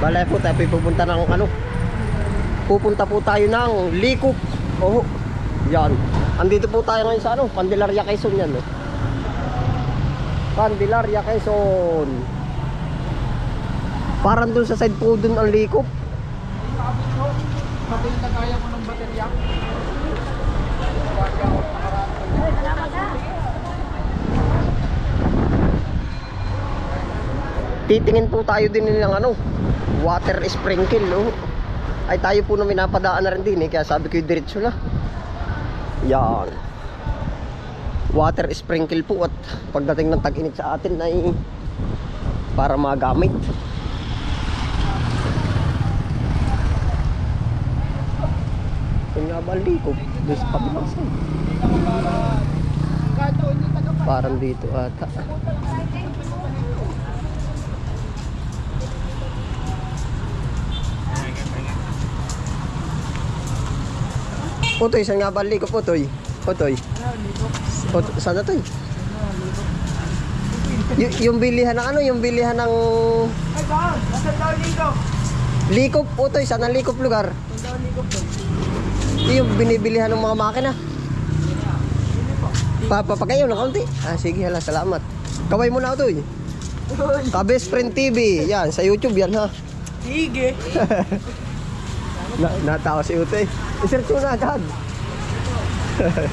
Balay po tayo pupunta ng ano. Pupunta po tayo ng Likop. Oh. Yan. Andito po tayo ngayon sa ano, Candelaria Quezon yan. Eh. Candelaria Quezon. Parang dun sa side po dun ang Likop. Pati na kaya mo ng baterya. Titingin po tayo din ng ano, water sprinkle. Oh. Ay tayo po na minapadaan na rin din eh, kaya sabi ko yung diretso na. Yan. Water sprinkle po at pagdating ng tag-init sa atin ay para magamit. Yung nga ba liko? Doon sa kabilang side. Parang dito ata. Putoy, saan nga ba liko? Putoy. Putoy. Putoy. Saan na to? Yung bilihan ng ano? Yung bilihan ng Ay, doon! Nasa doon ligo! likop. Putoy, saan ang likop lugar? Doon ligo doon. Yung binibilihan ng mga makina. Papapagayo ng kaunti. Ah, sige, hala, salamat. Kaway mo na eh. Kabes Friend TV. Yan, sa YouTube yan ha. Sige! Na, natawa si Ute. I-search na agad.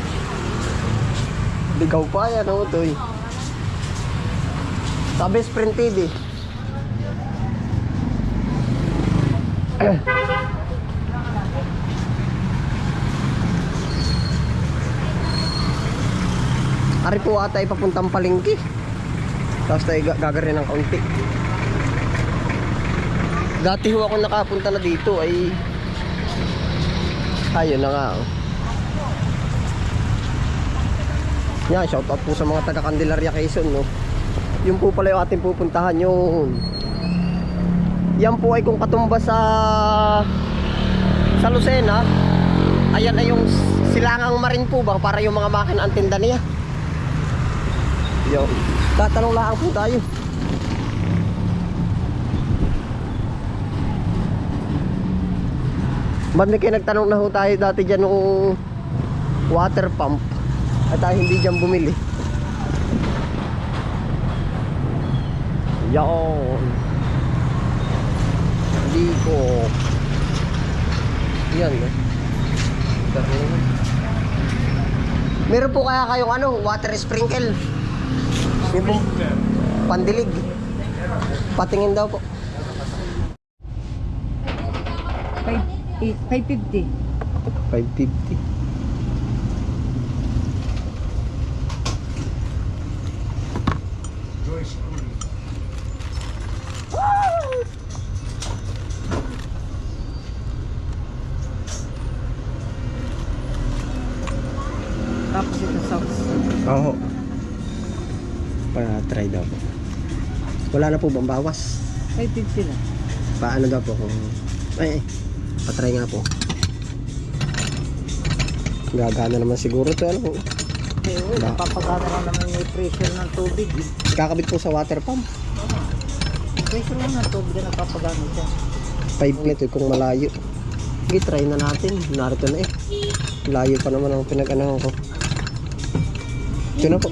Ligaw pa yan, oh, Utoy. Kabes Friend TV. Ari po ata ipapuntang palengke. Tapos tayo ga- gagarin ng kaunti. Dati ho ako nakapunta na dito ay ayun na nga oh. Yan, shout out po sa mga taga Candelaria Quezon no. Yung po pala yung ating pupuntahan yun. Yan po ay kung katumba sa sa Lucena. Ayan ay yung silangang marin po ba para yung mga makina ang tinda niya. Yo, tatanong lang po tayo. May kayo nagtanong na ho tayo dati dyan nung water pump at tayo hindi dyan bumili. Yaon. Hindi ko. Yan eh. Meron po kaya kayong ano, water sprinkle? Pong pandilig. Patingin daw po. 550. 550. Tapos ito sauce. Oo. Para try daw po. Wala na po bang bawas? 550 lang. Paano daw po kung... Ay, ay. Patry nga po. Gagana naman siguro to ano po. Eh, napapagana lang naman yung pressure ng tubig. Kakabit po sa water pump. Pressure lang ng tubig na napapagana siya. 5 minutes kung malayo. Sige, try na natin. Narito na eh. Layo pa naman ang pinag-anahan ko. Ito na po.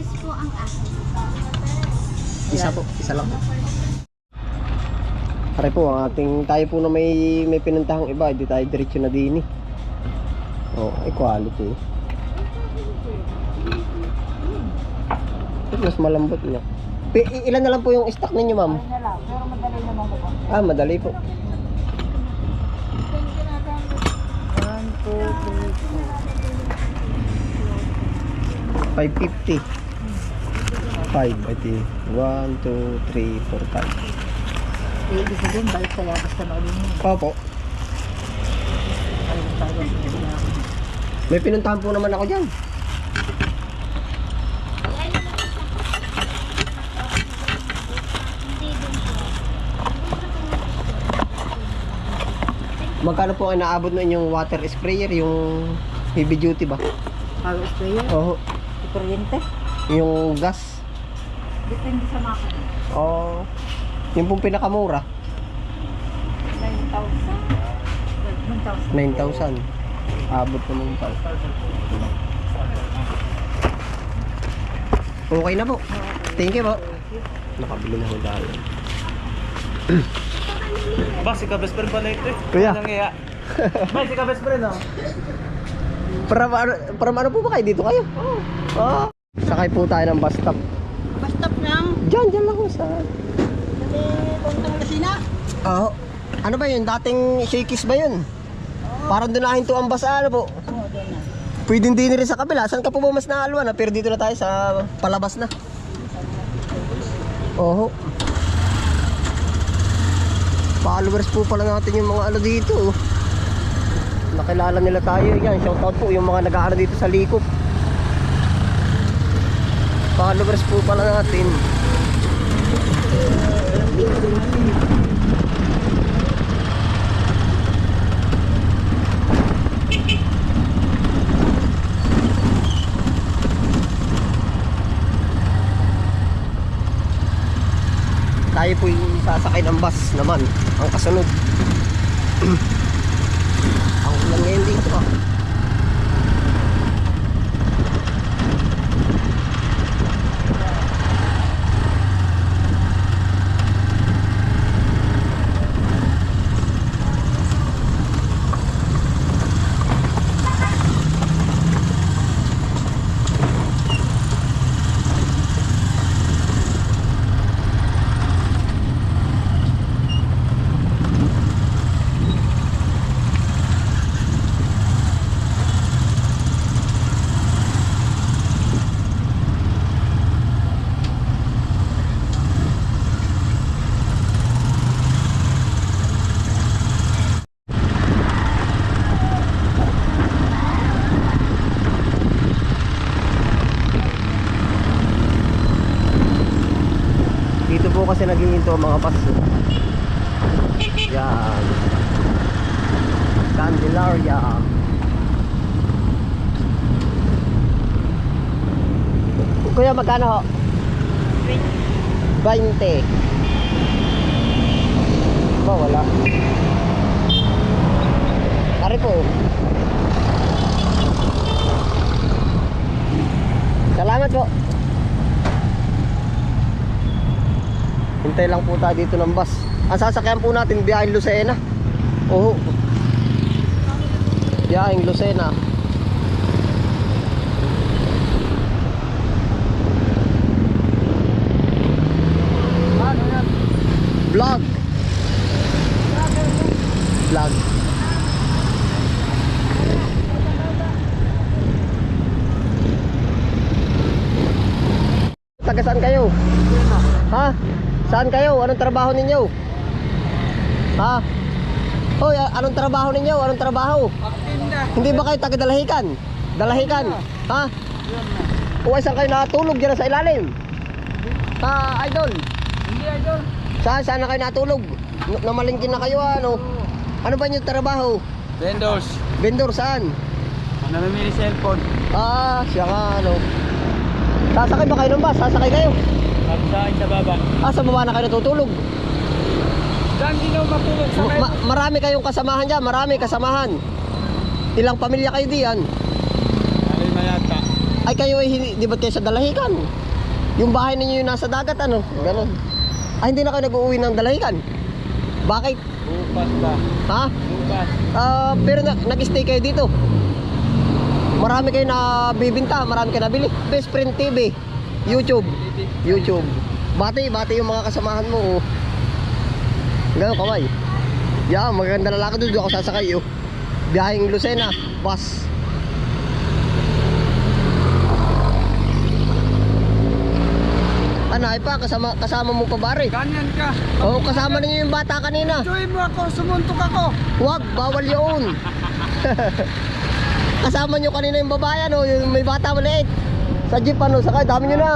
Isa po. Isa lang po. Pare po, ang ating tayo po na may may pinuntahang iba, hindi tayo diretso na din eh. Oh, ay quality. Ito, mas malambot na. Pi- i- ilan na lang po yung stock ninyo, ma'am? na lang, pero madali naman ko. Ah, madali po. 1, 2, 3, 4. 550. 5, ito 1, 2, 3, 4, 5. Eh, ibig sabihin, balik sa yabas ka na ulit mo. Opo. Balik tayo. May pinuntahan po naman ako dyan. Magkano po ang naabot na inyong water sprayer, yung heavy duty ba? Power sprayer, Oo. kuryente. Yung gas. Depende sa makina. Oo. Yung pong pinakamura. 9,000. 9,000. Abot naman pala. Okay na po. Thank you po. Nakabili na ho tayo. Ba, si ka best friend pala ito eh. Kuya. Ba, si ka best friend oh. Para, para, para ano po ba kayo dito kayo? Oo. Oh. Sakay po tayo ng bus stop. Basta lang. Diyan, diyan lang ho sa... Puntang Lasina. Oo. Ano ba yun? Dating Shakey's ba yun? Parang doon na hinto ang bus ano po. Oo, doon na. Pwede din rin sa kabila. Saan ka po ba mas naalwan? Pero dito na tayo sa palabas na. Oo. Followers po pala natin yung mga ano dito. oh. Nakilala nila tayo. Yan, shoutout po yung mga nag-aaral dito sa Likop. Followers po pala natin. Tayo po yung sasakay ng bus naman. Ang kasunod. Ang ulan ngayon dito ah. Dito po ang mga eh. Yan. Candelaria. Kuya, magkano ho? 20. Ba, wala. Ari po. Salamat po. Hintay lang po tayo dito ng bus. Ang sasakyan po natin biyaheng Lucena. Oo. Biyaheng Lucena. Vlog. Vlog. Taga saan kayo? Ha? Saan kayo? Anong trabaho ninyo? Ha? Hoy, anong trabaho ninyo? Anong trabaho? Hindi ba kayo taga Dalahican? Dalahican? Ha? O saan kayo natulog dyan sa ilalim? Ha, idol? Hindi, idol. Saan, saan na kayo natulog? N- namalingkin na kayo ano? Ano ba yung trabaho? Vendors. Vendor saan? Namimili cellphone. Ah, siya nga ano. Sasakay ba kayo ng bus? Sasakay kayo? Sabi sa baba. Ah, sa baba na kayo natutulog? Saan di na matulog sa Ma- ma- marami kayong kasamahan dyan, marami kasamahan. Ilang pamilya kayo diyan? Alay mayata. Ay kayo ay hindi, di ba't kayo sa Dalahican? Yung bahay ninyo yung nasa dagat ano? Ganon. Ay hindi na kayo nag-uwi ng Dalahican? Bakit? Bukas ba? Ha? Bukas. Ah, pero na- nag-stay kayo dito. Marami kayo na bibinta, marami kayo nabili. Best Friend TV, YouTube. YouTube. Bati, bati yung mga kasamahan mo. Oh. Gano'n kamay. Yeah, maganda na lakad doon ako sasakay. Oh. Biyaheng Lucena, bus. Ano, ay pa, kasama, kasama mo pa bari. Ganyan ka. Oo, kasama ninyo yung bata kanina. Join mo ako, sumuntok ako. Huwag, bawal yun. Kasama nyo kanina yung babae, ano, yung may bata maliit. Sa jeep, ano, sakay, dami nyo na.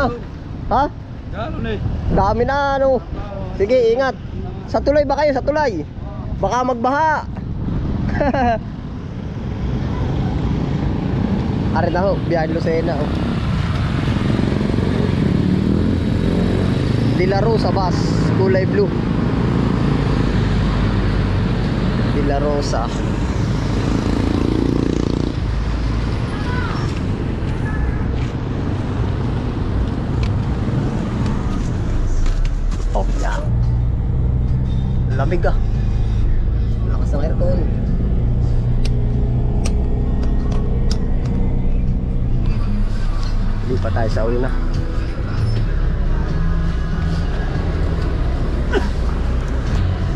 Ha? Gano'n eh. Dami na, ano. Sige, ingat. Sa tulay ba kayo? Sa tulay? Baka magbaha. Ari na ho, biyahe Lucena ho. De La Rosa bus, kulay blue. Villa Rosa. Oh, yan. Lamig ah. Lakas ng aircon. Hindi pa tayo sa una.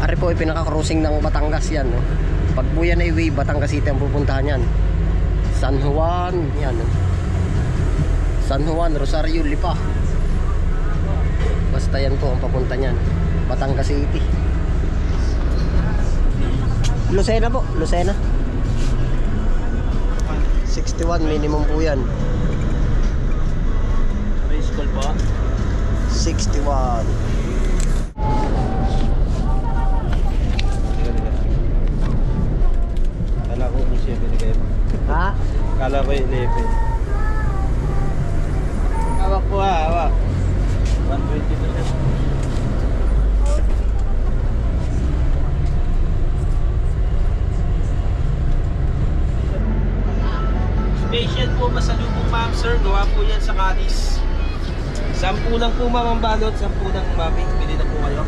Ari po ay pinaka-crossing ng Batangas yan. No? Pag Buyan Highway, Batangas City ang pupuntahan yan. San Juan, yan. No? San Juan, Rosario, Lipa. Basta yan po ang papunta niyan. Batangas City. Lucena po, Lucena. 61 minimum po yan. May school po? 61. Kala ko kung siya binigay mo. Ha? Kala ko 11. Hawak po ha, hawak. 120 na. Special po masalubong ma'am sir, gawa po yan sa Cadiz. Sampu lang po ma'am ang sampu lang mami. Bili na po kayo.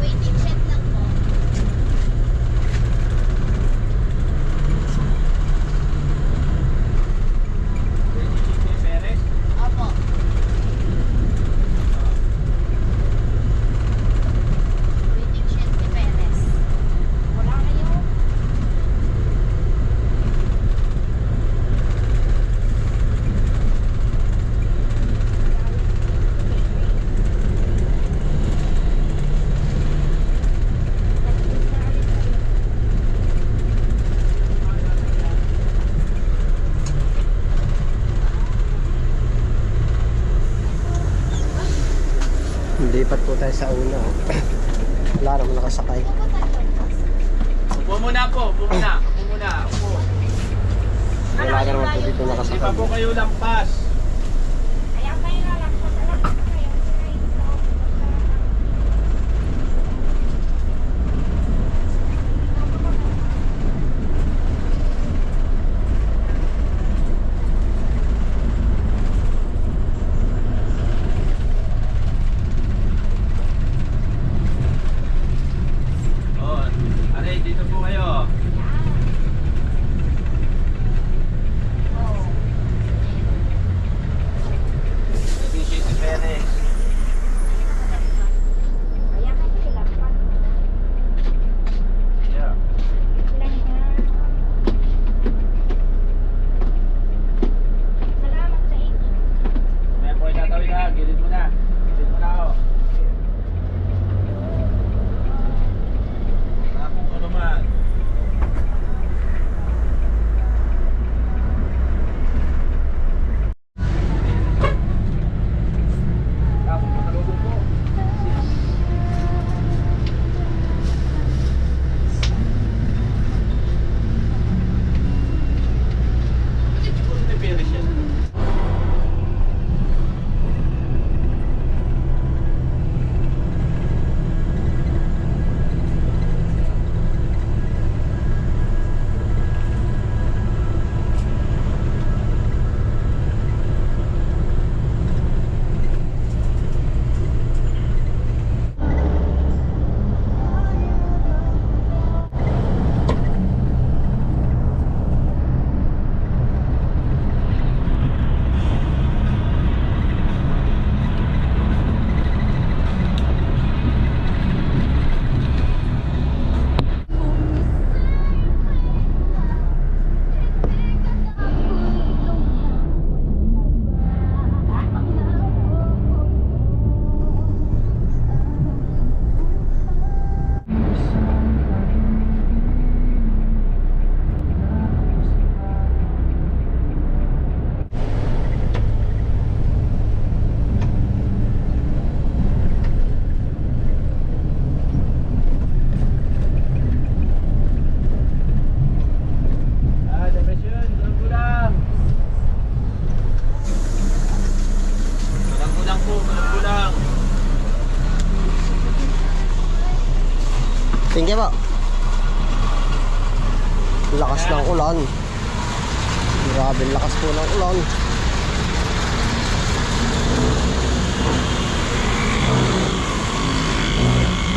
Waiting shed lang po. Opo. Waiting shed ni Perez. Wala kayo. Lipat po tayo sa una. oh. Wala naman nakasakay. Upo muna po, upo muna. Upo muna, upo. Wala ka naman po dito Hindi pa nakasakay. po kayo lampas.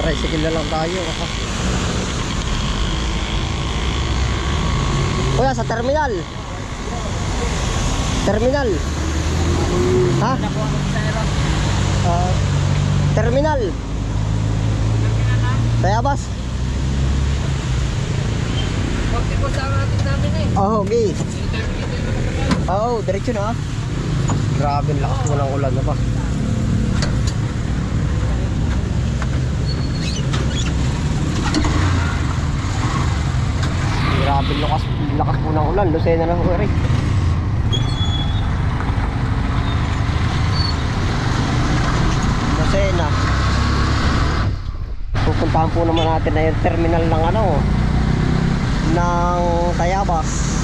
Tricycle na lang tayo. ha? Kuya, sa terminal. Terminal. Ha? Ah, terminal. Kaya bas? Oo, oh, okay. Oh, diretso na. Grabe, lakas mo ng ulan na pa. Grabe, lakas, lakas po ng ulan. Lucena na ho, Eric. Lucena. Pupuntahan po naman natin na yung terminal ng ano, ng Tayabas.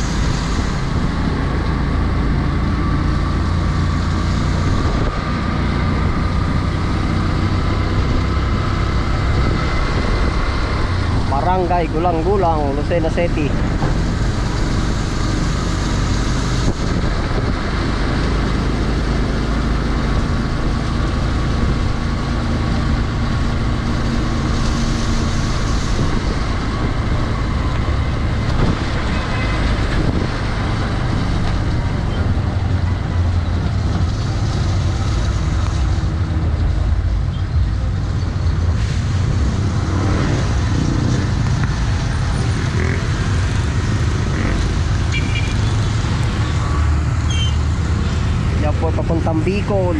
Barangay Gulang-Gulang, Lucena City. Yan po papuntang Bicol.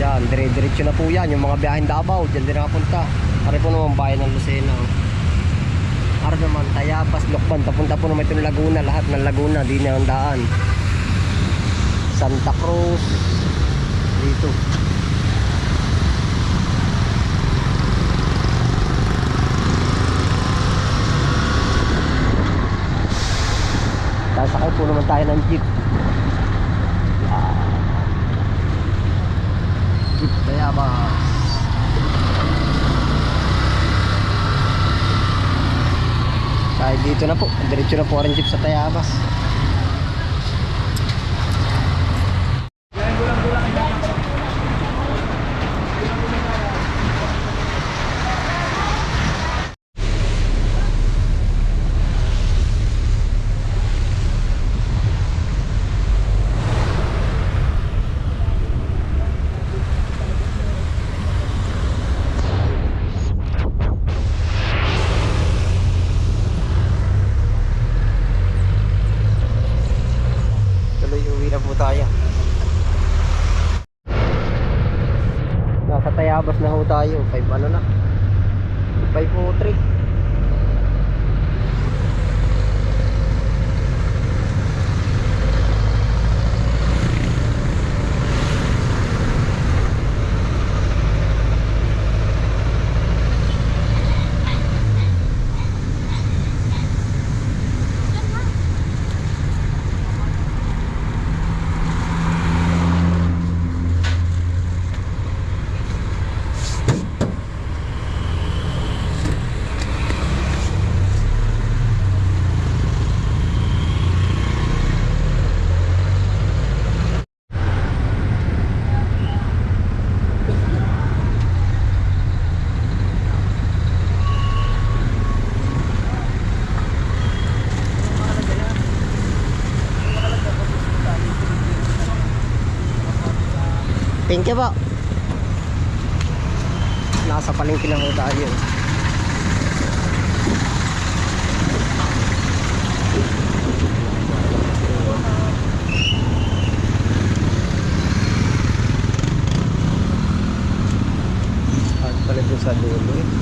Yan, dire-diretso na po yan. Yung mga biyahin Davao, dyan din nakapunta. Pare po naman bayan ng Lucena. oh. Para naman, Tayabas, Lokban, papunta po naman itong Laguna. Lahat ng Laguna, di na daan. Santa Cruz. Dito. Sasakay po naman tayo ng jeep. Tayabas. Kahit dito na po, diretso na po rin jeep sa Tayabas. Tuloy uwi na po tayo. Nasa Tayabas na ho tayo. 5 ano na? Thank po. Nasa palengke lang po tayo. Pagpalit sa dulo eh.